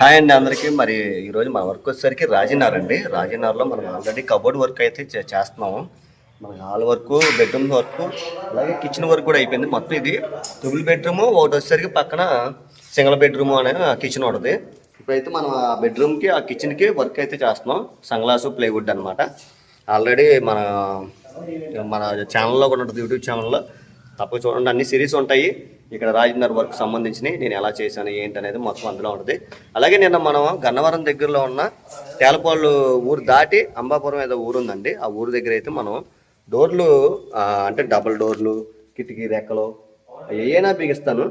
Hi అండి అందరికీ. మరి ఈరోజు మన వర్క్ వచ్చేసరికి రాజీనగర్ అండి. రాజీనగర్లో మనం ఆల్రెడీ కబోర్డ్ వర్క్ అయితే చేస్తున్నాము. మన హాల్ వర్క్ బెడ్రూమ్ వర్క్ అలాగే కిచెన్ వర్క్ కూడా అయిపోయింది మొత్తం ఇది. డబుల్ బెడ్రూమ్ ఒకటి వచ్చేసరికి పక్కన సింగిల్ బెడ్రూమ్ అనే కిచెన్ ఉంటుంది ఇప్పుడైతే మనం ఆ బెడ్రూమ్కి ఆ కిచెన్కి వర్క్ అయితే చేస్తున్నాం. సంగ్లాసు ప్లేవుడ్ అనమాట ఆల్రెడీ మన మన ఛానల్లో కూడా ఉంటుంది యూట్యూబ్ ఛానల్లో తప్పక చూడండి. అన్ని సిరీస్ ఉంటాయి. ఇక్కడ రాజేందర్ వర్క్ సంబంధించినవి నేను ఎలా చేశాను ఏంటి అనేది మొత్తం అందులో ఉంటుంది. అలాగే నిన్న మనం గన్నవరం దగ్గరలో ఉన్న తేలపాళ్ళు ఊరు దాటి అంబాపురం ఏదో ఊరు ఉందండి. ఆ ఊరు దగ్గర అయితే మనం డోర్లు అంటే డబుల్ డోర్లు కిటికీ రెక్కలు ఏమైనా బిగిస్తాను.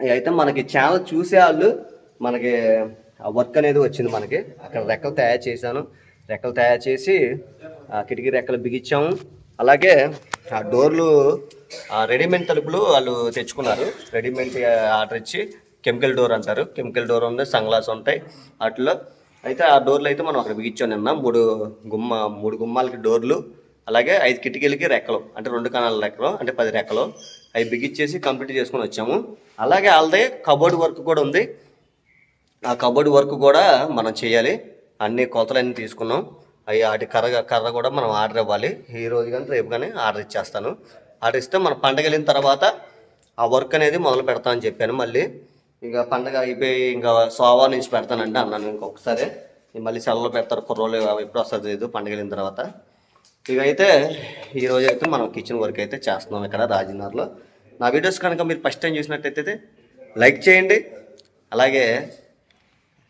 ఇవి అయితే మనకి ఛానల్ చూసే వాళ్ళు మనకి ఆ వర్క్ అనేది వచ్చింది మనకి. అక్కడ రెక్కలు తయారు చేశాను. రెక్కలు తయారు చేసి ఆ కిటికీ రెక్కలు బిగించాము. అలాగే ఆ డోర్లు ఆ రెడీమేడ్ తలుపులు వాళ్ళు తెచ్చుకున్నారు. రెడీమేడ్ ఆర్డర్ ఇచ్చి కెమికల్ డోర్ అంటారు. కెమికల్ డోర్ ఉంది సన్గ్లాస్ ఉంటాయి వాటిలో. అయితే ఆ డోర్లు అయితే మనం అక్కడ బిగించాం నిన్న. మూడు గుమ్మ మూడు గుమ్మాలకి డోర్లు అలాగే ఐదు కిటికీలకి రెక్కలు. అంటే రెండు కణాల రెక్కలు అంటే పది రెక్కలు. అవి బిగించేసి కంప్లీట్ చేసుకొని వచ్చాము. అలాగే వాళ్ళదే కబోర్డ్ వర్క్ కూడా ఉంది. ఆ కబోర్డ్ వర్క్ కూడా మనం చేయాలి. అన్ని కొలతలన్నీ తీసుకున్నాం. అవి వాటి కర్ర కర్ర కూడా మనం ఆర్డర్ ఇవ్వాలి. ఈ రోజు కానీ రేపు కానీ ఆర్డర్ ఇచ్చేస్తాను. ఆర్డర్ ఇస్తే మన పండగ వెళ్ళిన తర్వాత ఆ వర్క్ అనేది మొదలు పెడతామని చెప్పాను మళ్ళీ. ఇంకా పండగ అయిపోయి ఇంకా సోమవారం నుంచి పెడతానండి అన్నాను ఇంకొకసారి. మళ్ళీ సెలవులు పెడతారు కుర్రోలు ఎప్పుడు వస్తుంది లేదు పండగ వెళ్ళిన తర్వాత. ఇక అయితే ఈ రోజు అయితే మనం కిచెన్ వర్క్ అయితే చేస్తున్నాం ఇక్కడ రాజనగర్లో. నా వీడియోస్ కనుక మీరు ఫస్ట్ టైం చూసినట్టయితే లైక్ చేయండి. అలాగే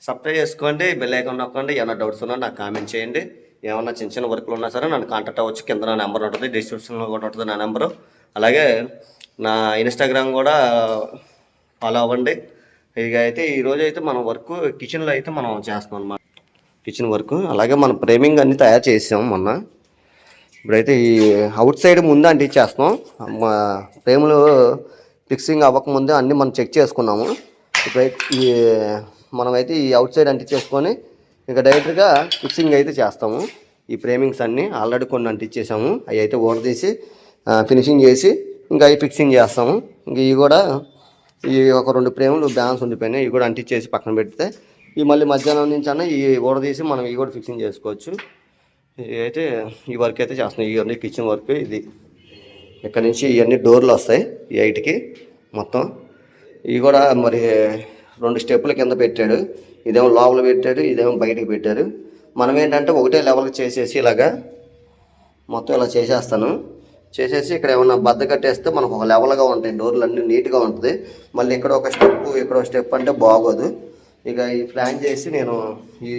సబ్స్క్రైబ్ చేసుకోండి బెల్ ఐకాన్ నొక్కండి ఏమైనా డౌట్స్ ఉన్నా నాకు కామెంట్ చేయండి. ఏమన్నా చిన్న చిన్న వర్క్లు ఉన్నా సరే నన్ను కాంటాక్ట్ అవ్వచ్చు. కింద నా నెంబర్ ఉంటుంది డిస్క్రిప్షన్లో కూడా ఉంటుంది నా నెంబరు అలాగే నా ఇన్స్టాగ్రామ్ కూడా ఫాలో అవ్వండి. ఇక అయితే ఈరోజు అయితే మనం వర్క్ కిచెన్లో అయితే మనం చేస్తాం అన్నమాట. కిచెన్ వర్క్ అలాగే మనం ఫ్రేమింగ్ అన్నీ తయారు చేసాం మొన్న. ఇప్పుడైతే ఈ అవుట్ సైడ్ ముందే అంటించేస్తాం మా ఫ్రేములు ఫిక్సింగ్ అవ్వకముందే అన్నీ మనం చెక్ చేసుకున్నాము. ఇప్పుడైతే ఈ మనమైతే ఈ అవుట్ సైడ్ అంటించేసుకొని ఇంకా డైరెక్ట్గా ఫిక్సింగ్ అయితే చేస్తాము. ఈ ఫ్రేమింగ్స్ అన్నీ ఆల్రెడీ కొన్ని అంటించేసాము అవి అయితే ఓడదీసి ఫినిషింగ్ చేసి ఇంకా అవి ఫిక్సింగ్ చేస్తాము. ఇంకా ఇవి కూడా ఈ ఒక రెండు ఫ్రేములు బ్యాన్స్ ఉండిపోయినాయి. ఇవి కూడా అంటించేసి పక్కన పెడితే ఈ మళ్ళీ మధ్యాహ్నం నుంచి అన్న ఈ ఓడదీసి మనం ఇవి కూడా ఫిక్సింగ్ చేసుకోవచ్చు. అయితే ఈ వర్క్ అయితే చేస్తున్నాం. ఇవన్నీ కిచెన్ వర్క్ ఇది ఇక్కడ నుంచి ఇవన్నీ డోర్లు వస్తాయి. ఈ ఐటికి మొత్తం. ఇవి కూడా మరి రెండు స్టెప్పుల కింద పెట్టాడు. ఇదేమో లోపల పెట్టాడు ఇదేమో బయటకు పెట్టారు మనం ఏంటంటే ఒకటే లెవెల్ చేసేసి ఇలాగా మొత్తం ఇలా చేసేస్తాను. చేసేసి ఇక్కడ ఏమన్నా బద్ద కట్టేస్తే మనకు ఒక లెవెల్గా ఉంటాయి. డోర్లు అన్నీ నీట్గా ఉంటుంది. మళ్ళీ ఇక్కడ ఒక స్టెప్ ఇక్కడ ఒక స్టెప్ అంటే బాగోదు. ఇక ఈ ప్లాన్ చేసి నేను ఈ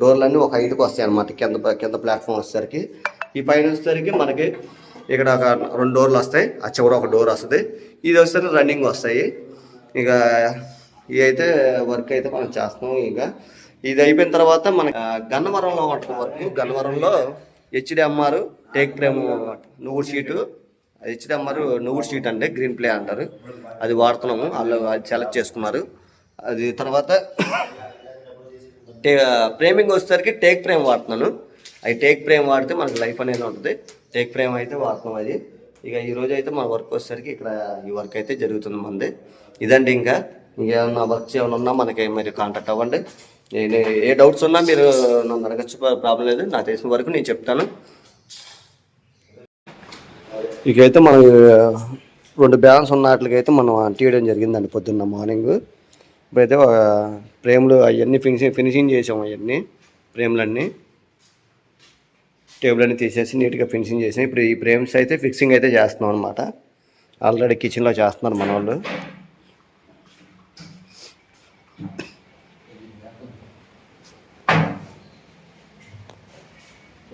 డోర్లన్నీ ఒక హైట్కి వస్తాయి అనమాట కింద కింద ప్లాట్ఫామ్ వచ్చేసరికి. ఈ పైన వచ్చేసరికి మనకి ఇక్కడ ఒక రెండు డోర్లు వస్తాయి. ఆ చివర ఒక డోర్ వస్తుంది. ఇది వచ్చేసరికి రన్నింగ్ వస్తాయి. ఇక ఇది అయితే వర్క్ అయితే మనం చేస్తాం ఇక. ఇది అయిపోయిన తర్వాత మన గన్నవరంలో ఉంటుంది వర్క్ గన్నవరంలో హెచ్డిఎంఆర్ టేక్ ఫ్రేమ్ నువ్వు షీటు. హెచ్డిఎంఆర్ నువ్వు షీట్ అంటే గ్రీన్ ప్లే అంటారు. అది వాడుతున్నాము వాళ్ళు అది సెలెక్ట్ చేసుకున్నారు. అది తర్వాత టే ఫ్రేమింగ్ వచ్చేసరికి టేక్ ఫ్రేమ్ వాడుతున్నాను. అది టేక్ ఫ్రేమ్ వాడితే మనకి లైఫ్ అనేది ఉంటుంది. టేక్ ఫ్రేమ్ అయితే వాడుతున్నాం అది. ఇక ఈ రోజు అయితే మన వర్క్ వచ్చేసరికి ఇక్కడ ఈ వర్క్ అయితే జరుగుతుంది మంది. ఇదండి ఇంకా. ఇంకేమన్నా వర్క్స్ ఏమైనా ఉన్నా మనకి మీరు కాంటాక్ట్ అవ్వండి. నేను ఏ డౌట్స్ ఉన్నా మీరు నన్ను అడగచ్చు ప్రాబ్లం లేదు. నాకు తెలిసిన వరకు నేను చెప్తాను. ఇకైతే మనం రెండు బ్యాలెన్స్ ఉన్న వాటికైతే మనం తీయడం జరిగిందండి పొద్దున్న మార్నింగ్ ఇప్పుడైతే ఒక ఫ్రేమ్లు అవన్నీ ఫినిషింగ్ ఫినిషింగ్ చేసాము అవన్నీ ఫ్రేమ్లన్నీ టేబుల్ అన్ని తీసేసి నీట్గా ఫినిషింగ్ చేసాం. ఇప్పుడు ఈ ఫ్రేమ్స్ అయితే ఫిక్సింగ్ అయితే చేస్తున్నాం అనమాట ఆల్రెడీ కిచెన్లో చేస్తున్నారు మన వాళ్ళు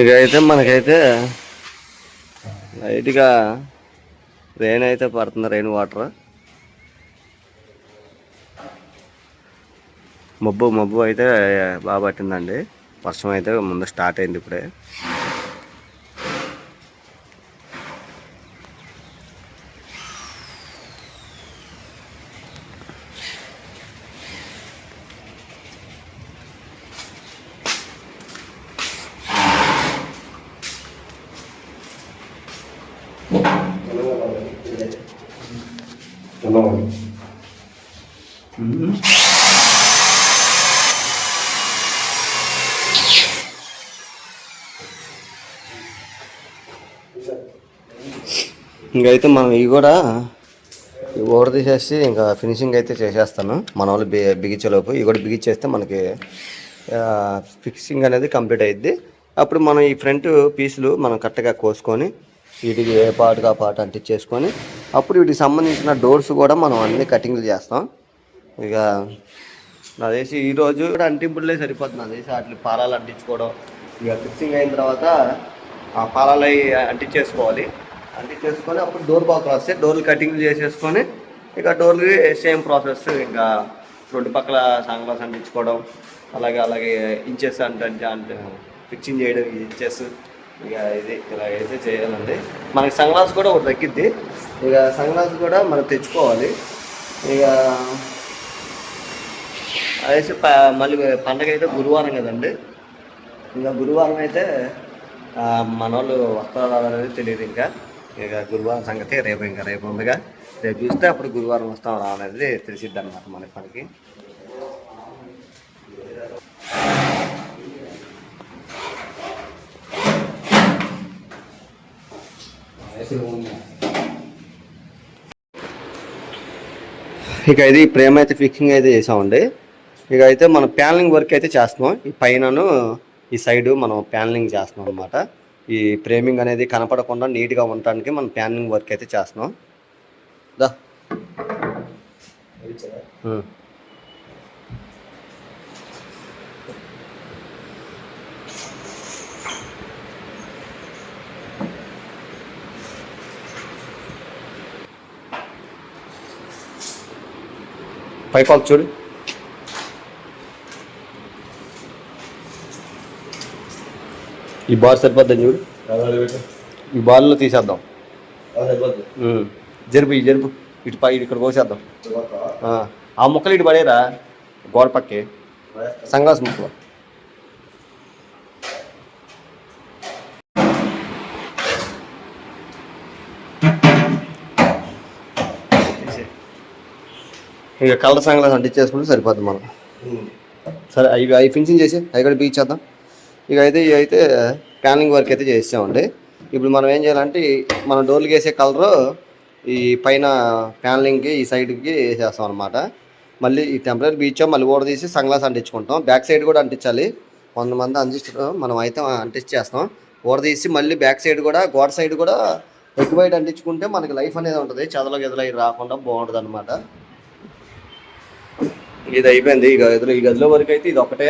ఇక అయితే మనకైతే లైట్గా రెయిన్ అయితే పడుతుంది. రెయిన్ వాటర్ మబ్బు మబ్బు అయితే బాగా పట్టిందండి. వర్షం అయితే ముందు స్టార్ట్ అయింది ఇప్పుడే. ఇంకైతే మనం ఇవి కూడా ఓడ తీసేసి ఇంకా ఫినిషింగ్ అయితే చేసేస్తాను. మన వాళ్ళు బి బిగించేలోపు ఇవి కూడా బిగించేస్తే మనకి ఫిక్సింగ్ అనేది కంప్లీట్ అయ్యిద్ది అప్పుడు మనం ఈ ఫ్రంట్ పీసులు మనం కరెక్ట్గా కోసుకొని వీటికి ఏ పాటుగా ఆ పాటు అంటించేసుకొని అప్పుడు వీటికి సంబంధించిన డోర్స్ కూడా మనం అన్ని కటింగ్లు చేస్తాం. ఇక నాదేసి ఈరోజు కూడా అంటింపులే సరిపోతుంది. నాదేసి వాటి పాలాలు అంటించుకోవడం. ఇక ఫిక్సింగ్ అయిన తర్వాత ఆ పాలాలు అవి అంటించేసుకోవాలి. అంటించేసుకొని అప్పుడు డోర్ బాక్స్ వస్తే డోర్లు కటింగ్ చేసేసుకొని ఇక డోర్లు సేమ్ ప్రాసెస్ ఇంకా రెండు పక్కల సాంగ్లాస్ అంటించుకోవడం. అలాగే అలాగే ఇంచెస్ అంటే అంటే ఫిక్సింగ్ చేయడం ఇంచెస్ ఇక ఇది ఇలా అయితే చేయాలండి మనకి సన్గ్లాస్ కూడా ఒకటి తగ్గిద్ది. ఇక సన్గ్లాస్ కూడా మనం తెచ్చుకోవాలి. ఇక అదేసి ప మళ్ళీ పండగ అయితే గురువారం కదండి. ఇంకా గురువారం అయితే మన వాళ్ళు వస్తారా అనేది తెలియదు ఇంకా. ఇక గురువారం సంగతి రేపు ఇంకా రేపు ఉందిగా రేపు చూస్తే అప్పుడు గురువారం వస్తాం రా అనేది తెలిసిద్ది అనమాట పనికి ఇక ఇది ప్రేమ అయితే ఫిక్సింగ్ అయితే చేసామండి. ఇక అయితే మనం ప్యానలింగ్ వర్క్ అయితే చేస్తున్నాం. ఈ పైనను ఈ సైడ్ మనం ప్యానలింగ్ చేస్తున్నాం అనమాట ఈ ఫ్రేమింగ్ అనేది కనపడకుండా నీట్గా ఉండటానికి మనం ప్యానలింగ్ వర్క్ అయితే చేస్తున్నాం. దా. పైపాలు చూడు. ఈ బాల్ సరిపోద్దని చూడు? ఈ బాల్లో తీసేద్దాం. జరుపు ఈ జరుపు. ఇటు పై ఇక్కడ కోసేద్దాం. ఆ. ఆ ముక్కలు ఇటు పడేరా? గోడ పక్కే. సంగాస్ ముక్కలు ఇక కలర్ సంగ్లాస్ అంటించేసుకుంటే సరిపోద్ది మనం. సరే అవి అవి ఫినిషింగ్ చేసి అవి కూడా బీచేద్దాం ఇక అయితే ఇవి అయితే ప్యానింగ్ వర్క్ అయితే చేసామండి ఇప్పుడు మనం ఏం చేయాలంటే మనం డోర్లకి వేసే కలరు ఈ పైన ప్యానలింగ్కి ఈ సైడ్కి వేసేస్తాం అనమాట మళ్ళీ ఈ టెంపరీ బీచ్ మళ్ళీ ఓడ తీసి సన్గ్లాస్ అంటించుకుంటాం. బ్యాక్ సైడ్ కూడా అంటించాలి. కొంతమంది అంటించడం మనం అయితే అంటించేస్తాం ఓడ తీసి మళ్ళీ బ్యాక్ సైడ్ కూడా గోడ సైడ్ కూడా ఎగ్ వైట్ అంటించుకుంటే మనకి లైఫ్ అనేది ఉంటుంది. చదల గదిలో రాకుండా బాగుంటుంది అనమాట ఇది అయిపోయింది. ఈ గదిలో ఈ గదిలో వరకు అయితే ఇది ఒకటే.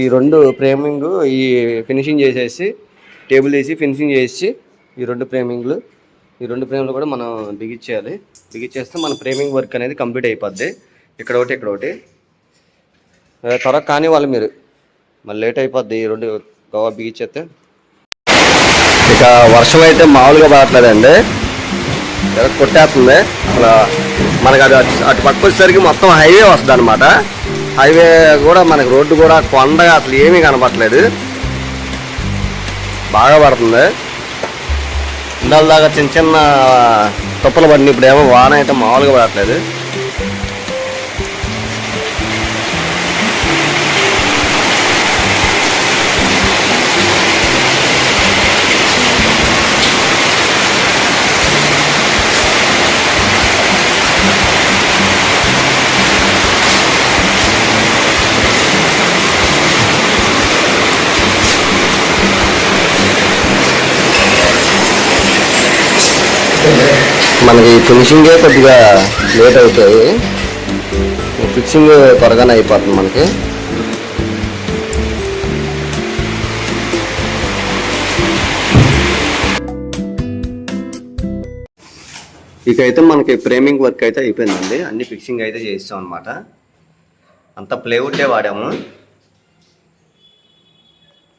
ఈ రెండు ఫ్రేమింగ్ ఈ ఫినిషింగ్ చేసేసి టేబుల్ వేసి ఫినిషింగ్ చేసి ఈ రెండు ఫ్రేమింగ్లు. ఈ రెండు ఫ్రేమ్లు కూడా మనం బిగించేయాలి బిగిచ్చేస్తే మన ఫ్రేమింగ్ వర్క్ అనేది కంప్లీట్ అయిపోద్ది. ఇక్కడ ఒకటి ఇక్కడ ఒకటి. త్వరగా కానీ వాళ్ళు మీరు. మళ్ళీ లేట్ అయిపోద్ది ఈ రెండు గవా బిగిచ్చేస్తే. ఇక వర్షం అయితే మామూలుగా పడట్లేదండి. ఇలా కొట్టేస్తుంది. అసలు మనకు అది అటు పక్క వచ్చేసరికి మొత్తం హైవే వస్తుంది అనమాట హైవే కూడా మనకి రోడ్డు కూడా కొండగా అసలు ఏమీ కనపట్లేదు బాగా పడుతుంది. ఇందాల దాకా చిన్న చిన్న తుప్పలు పడిన ఇప్పుడు ఏమో వాన అయితే మామూలుగా పడట్లేదు. మనకి ఫినిషింగే కొద్దిగా లేట్ అవుతాయి. ఫిక్సింగ్ త్వరగానే అయిపోతుంది మనకి. ఇక అయితే మనకి ఫ్రేమింగ్ వర్క్ అయితే అయిపోయిందండి. అన్ని ఫిక్సింగ్ అయితే చేస్తాం అనమాట అంత ప్లేవుడ్డే వాడాము.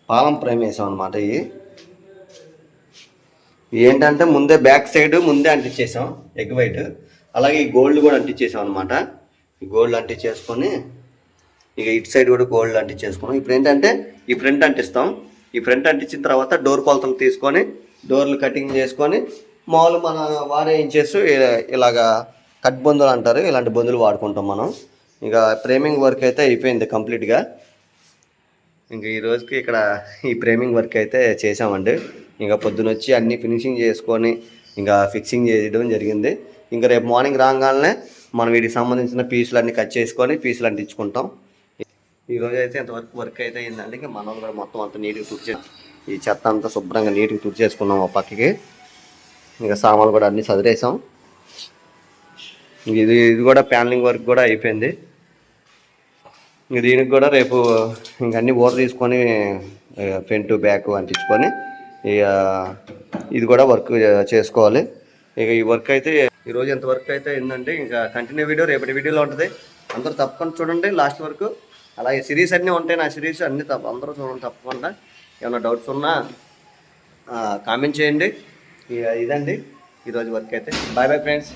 పాలం ప్రేమ్ వేసాం అనమాట ఇవి ఏంటంటే ముందే బ్యాక్ సైడ్ ముందే అంటించేసాం ఎగ్ వైట్. అలాగే ఈ గోల్డ్ కూడా అంటించేసాం అనమాట ఈ గోల్డ్ అంటించేసుకొని ఇక ఇటు సైడ్ కూడా గోల్డ్ అంటించేసుకున్నాం. ఇప్పుడు ఏంటంటే ఈ ఫ్రంట్ అంటిస్తాం. ఈ ఫ్రంట్ అంటించిన తర్వాత డోర్ కొలతలు తీసుకొని డోర్లు కటింగ్ చేసుకొని మామూలు మన వాడే చేస్తూ ఇలాగా కట్ బొందులు అంటారు. ఇలాంటి బొందులు వాడుకుంటాం మనం. ఇక ఫ్రేమింగ్ వర్క్ అయితే అయిపోయింది కంప్లీట్గా. ఇంకా ఈ రోజుకి ఇక్కడ ఈ ఫ్రేమింగ్ వర్క్ అయితే చేసామండి ఇంకా పొద్దున వచ్చి అన్ని ఫినిషింగ్ చేసుకొని ఇంకా ఫిక్సింగ్ చేయడం జరిగింది. ఇంకా రేపు మార్నింగ్ రాగానే మనం వీటికి సంబంధించిన పీసులు అన్ని కట్ చేసుకొని పీసులు అంటించుకుంటాం ఈరోజు అయితే ఇంతవరకు వర్క్ అయితే అయిందండి. ఇంకా మనం కూడా మొత్తం అంతా నీట్గా తుడిచే ఈ చెత్త అంతా శుభ్రంగా నీట్గా తుడిచేసుకున్నాం ఆ పక్కకి. ఇంకా సామాన్లు కూడా అన్నీ చదిరేసాం ఇది ఇది కూడా ప్యానలింగ్ వర్క్ కూడా అయిపోయింది. దీనికి కూడా రేపు ఇంక అన్ని ఓర తీసుకొని ఫ్రంట్ బ్యాక్ అంటించుకొని ఇక ఇది కూడా వర్క్ చేసుకోవాలి. ఇక ఈ వర్క్ అయితే ఈరోజు ఎంత వర్క్ అయితే ఏంటంటే ఇంకా కంటిన్యూ వీడియో రేపటి వీడియోలో ఉంటుంది. అందరూ తప్పకుండా చూడండి లాస్ట్ వరకు. అలాగే సిరీస్ అన్నీ ఉంటాయి నా సిరీస్ అన్నీ తప్ప అందరూ చూడండి తప్పకుండా. ఏమైనా డౌట్స్ ఉన్నా కామెంట్ చేయండి. ఇక ఇదండి. ఈరోజు వర్క్ అయితే. Bye bye friends.